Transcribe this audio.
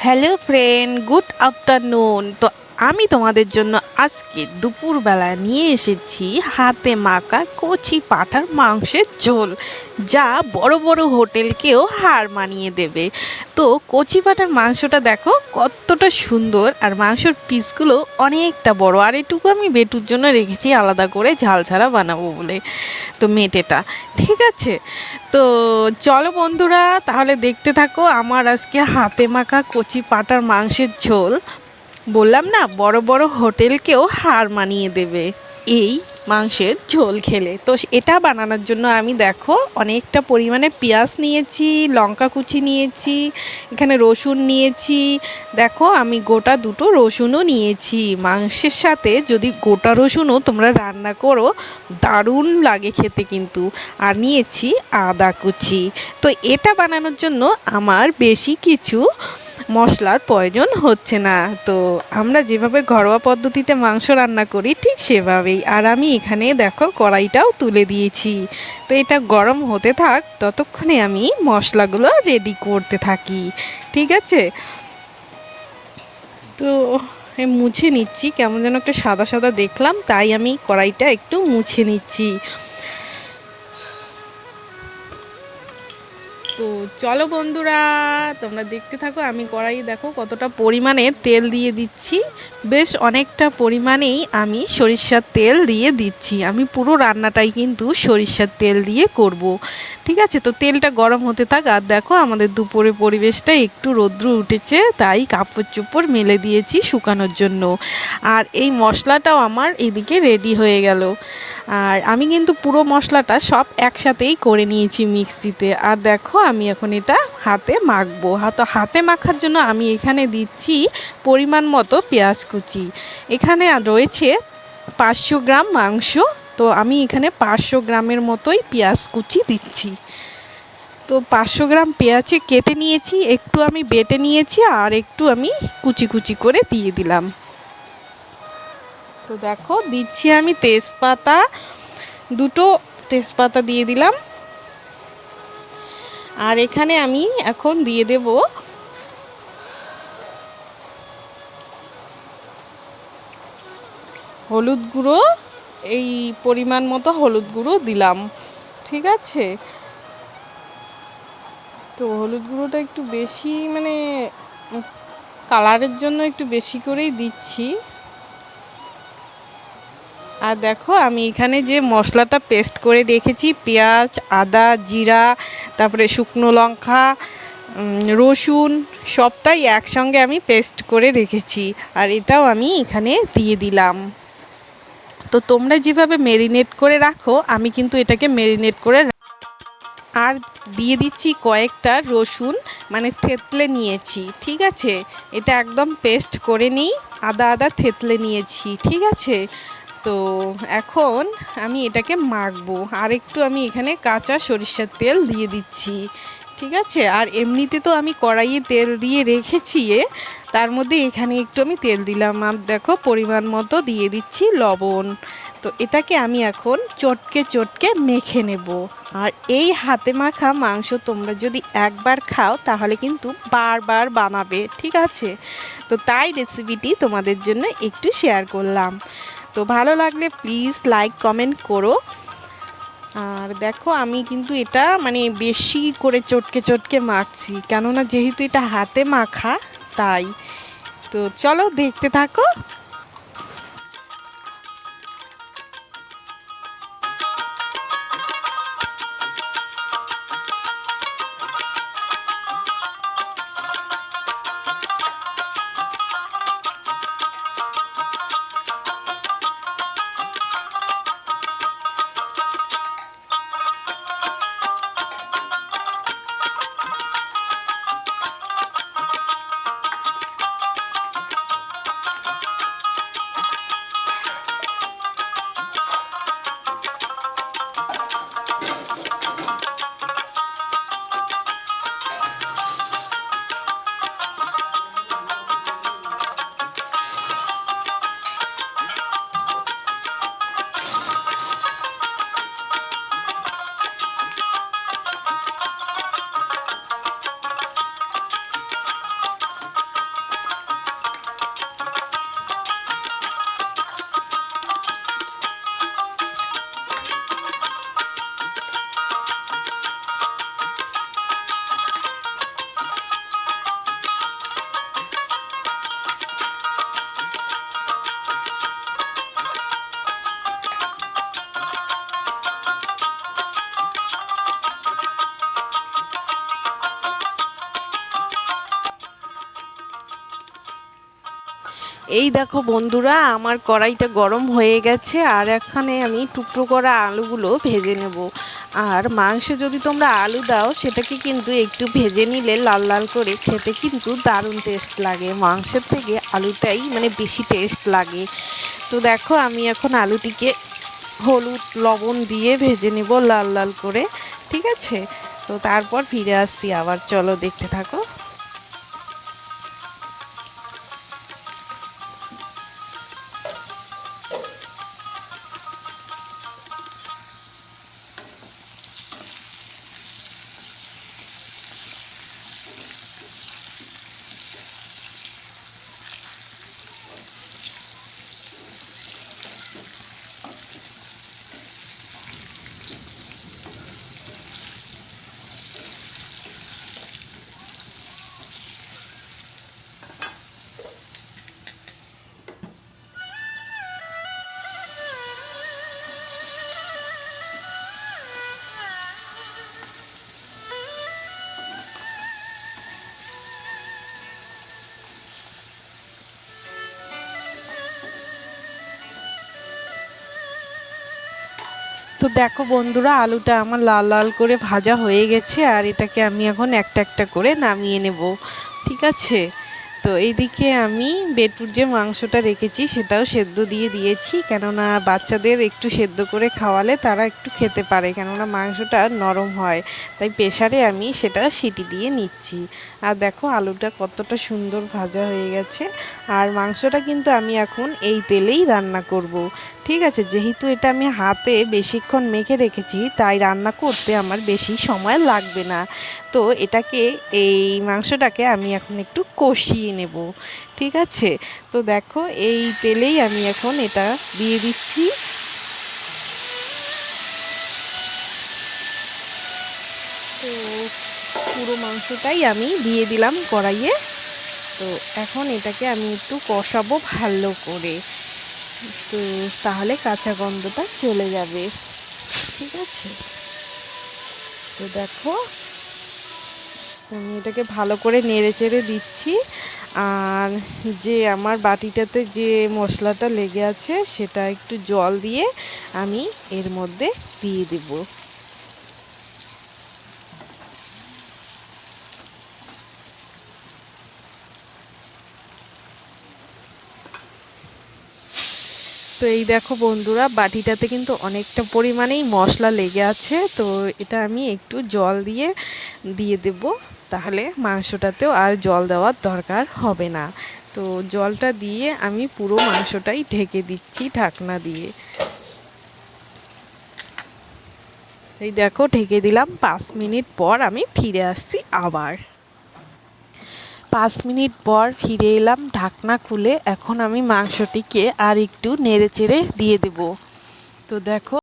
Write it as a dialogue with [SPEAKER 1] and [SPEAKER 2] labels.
[SPEAKER 1] Hello friend good afternoon তো আমি তোমাদের জন্য আজকে দুপুরবেলা নিয়ে এসেছি হাতে মাখা কচি পাঠার মাংসের ঝোল, যা বড় বড় হোটেলকেও হার মানিয়ে দেবে। তো কচি পাঠার মাংসটা দেখো কতটা সুন্দর, আর মাংসর পিসগুলো অনেকটা বড়, আর এটুকু আমি বেটুর জন্য রেখেছি আলাদা করে ঝাল ছাড়া বানাবো বলে। তো মেটেটা, ঠিক আছে? তো চলো বন্ধুরা, তাহলে দেখতে থাকো আমার আজকে হাতে মাখা কচি পাটার মাংসের ঝোল। বললাম না, বড় বড় হোটেলকেও হার মানিয়ে দেবে। এই মাংসের ঝোল খেলে। তো এটা বানানোর জন্য আমি দেখো অনেকটা পরিমাণে পেঁয়াজ নিয়েছি, লঙ্কা কুচি নিয়েছি, এখানে রসুন নিয়েছি। দেখো আমি গোটা দুটো রসুনও নিয়েছি। মাংসের সাথে যদি গোটা রসুনও তোমরা রান্না করো, দারুণ লাগে খেতে কিন্তু। আর নিয়েছি আদা কুচি। তো এটা বানানোর জন্য আমার বেশি কিছু মশলার প্রয়োজন হচ্ছে না। তো আমরা যেভাবে ঘরোয়া পদ্ধতিতে মাংস রান্না করি, ঠিক সেভাবেই। আর আমি এখানে দেখো কড়াইটাও তুলে দিয়েছি। তো এটা গরম হতে থাক, ততক্ষণে আমি মশলাগুলো রেডি করতে থাকি। ঠিক আছে? তো মুছে নিচ্ছি, কেমন যেন একটা সাদা সাদা দেখলাম, তাই আমি কড়াইটা একটু মুছে নিচ্ছি। তো চলো বন্ধুরা, তোমরা দেখতে থাকো, আমি কড়াই দেখো কতটা পরিমাণে তেল দিয়ে দিচ্ছি। বেশ অনেকটা পরিমাণেই আমি সরিষার তেল দিয়ে দিচ্ছি। আমি পুরো রান্নাটাই কিন্তু সরিষার তেল দিয়ে করব। ঠিক আছে? তো তেলটা গরম হতে থাক, আর দেখো আমাদের দুপুরে পরিবেশটা একটু রৌদ্র উঠেছে, তাই কাপড় চোপড় মেলে দিয়েছি শুকানোর জন্য। আর এই মশলাটাও আমার এদিকে রেডি হয়ে গেল। আর আমি কিন্তু পুরো মশলাটা সব একসাথেই করে নিয়েছি মিক্সিতে। আর দেখো, আমি এখন এটা হাতে মাখবো। হাতে হাতে মাখার জন্য আমি এখানে দিচ্ছি পরিমাণ মতো পেঁয়াজ কুচি। এখানে রয়েছে পাঁচশো গ্রাম মাংস। তো আমি এখানে পাঁচশো গ্রামের মতোই পেঁয়াজ কুচি দিচ্ছি। তো পাঁচশো গ্রাম পেঁয়াজে কেটে নিয়েছি, একটু আমি বেটে নিয়েছি আর একটু আমি কুচি কুচি করে দিয়ে দিলাম। তো দেখো, দিচ্ছি আমি তেজপাতা। দুটো তেজপাতা দিয়ে দিলাম। আর এখানে আমি এখন দিয়ে দেব হলুদ গুঁড়ো। এই পরিমাণ মতো হলুদ গুঁড়ো দিলাম, ঠিক আছে? তো হলুদ গুঁড়োটা একটু বেশি মানে কালারের জন্য একটু বেশি করেই দিচ্ছি। আর দেখো, আমি এখানে যে মশলাটা পেস্ট করে রেখেছি, পেঁয়াজ, আদা, জিরা, তারপরে শুকনো লঙ্কা রসুন, সবটাই একসঙ্গে আমি পেস্ট করে রেখেছি। আর এটাও আমি এখানে দিয়ে দিলাম। তো তোমরা যেভাবে মেরিনেট করে রাখো, আমি কিন্তু এটাকে মেরিনেট করে আর দিয়ে দিচ্ছি কয়েকটা রসুন মানে থেতলে নিয়েছি, ঠিক আছে? এটা একদম পেস্ট করে নিই, আদা আদা থেতলে নিয়েছি, ঠিক আছে? তো এখন আমি এটাকে মাখবো। আর একটু আমি এখানে কাঁচা সরিষার তেল দিয়ে দিচ্ছি, ঠিক আছে? আর এমনিতে তো আমি কড়াইয়ে তেল দিয়ে রেখেছি তার মধ্যে এখানে একটু আমি তেল দিলাম। আর দেখো, পরিমাণ মতো দিয়ে দিচ্ছি লবণ। তো এটাকে আমি এখন চটকে চটকে মেখে নেব। আর এই হাতে মাখা মাংস তোমরা যদি একবার খাও, তাহলে কিন্তু বারবার বানাবে, ঠিক আছে? তো তাই রেসিপিটি তোমাদের জন্য একটু শেয়ার করলাম। তো ভালো লাগলে প্লিজ লাইক কমেন্ট করো। আর দেখো, আমি কিন্তু এটা মানে বেশি করে চটকে চটকে মাখছি, কেননা যেহেতু এটা হাতে মাখা, তাই। তো চলো দেখতে থাকো। এই দেখো বন্ধুরা, আমার কড়াইটা গরম হয়ে গেছে, আর এখানে আমি টুকরো করা আলুগুলো ভেজে নেব। আর মাংসে যদি তোমরা আলু দাও, সেটাকে কিন্তু একটু ভেজে নিলে লাল লাল করে খেতে কিন্তু দারুণ টেস্ট লাগে। মাংসের থেকে আলুটাই মানে বেশি টেস্ট লাগে। তো দেখো, আমি এখন আলুটিকে হলুদ, লবণ দিয়ে ভেজে নেব লাল লাল করে, ঠিক আছে? তো তারপর ফিরে আসছি আবার, চলো দেখতে থাকো। তো দেখো বন্ধুরা, আলুটা আমার লাল লাল করে ভাজা হয়ে গেছে আর এটাকে আমি এখন একটা একটা করে নামিয়ে নেব। ঠিক আছে? তো এইদিকে আমি বেটুর যে মাংসটা রেখেছি সেটাও সেদ্ধ দিয়ে দিয়েছি। কেননা বাচ্চাদের একটু সেদ্ধ করে খাওয়ালে তারা একটু খেতে পারে, কেননা মাংসটা নরম হয়। তাই প্রেশারে আমি সেটা সিটি দিয়ে নিচ্ছি। আর দেখো আলুটা কতটা সুন্দর ভাজা হয়ে গেছে। আর মাংসটা কিন্তু আমি এখন এই তেলেই রান্না করব। ঠিক আছে, যেহেতু এটা আমি হাতে বেশিক্ষণ মেখে রেখেছি, তাই রান্না করতে আমার বেশি সময় লাগবে না। তো এটাকে, এই মাংসটাকে আমি এখন একটু কষিয়ে নেব, ঠিক আছে? তো দেখো, এই তেলেই আমি এখন এটা দিয়ে দিচ্ছি। তো পুরো মাংসটাই আমি দিয়ে দিলাম কড়াইয়ে। তো এখন এটাকে আমি একটু কষাবো ভালো করে। তো তাহলে কাঁচা গন্ধটা চলে যাবে। ঠিক আছে? তো দেখো, আমি এটাকে ভালো করে নেড়ে চেড়ে দিচ্ছি। আর যে আমার বাটিটাতে যে মশলাটা লেগে আছে, সেটা একটু জল দিয়ে আমি এর মধ্যে দিয়ে দেবো। তো এই দেখো বন্ধুরা, বাটিটাতে কিন্তু অনেকটা পরিমাণেই মশলা লেগে আছে। তো এটা আমি একটু জল দিয়ে দিয়ে দেব। তাহলে মাংসটাতেও আর জল দেওয়ার দরকার হবে না। তো জলটা দিয়ে আমি পুরো মাংসটাই ঢেকে দিচ্ছি ঢাকনা দিয়ে। এই দেখো, ঢেকে দিলাম। পাঁচ মিনিট পর আমি ফিরে আসছি আবার। পাঁচ মিনিট পর ফিরে এলাম ঢাকনা খুলে, এখন আমি মাংসটিকে আর একটু নেড়ে চেড়ে দিয়ে দেব। তো দেখো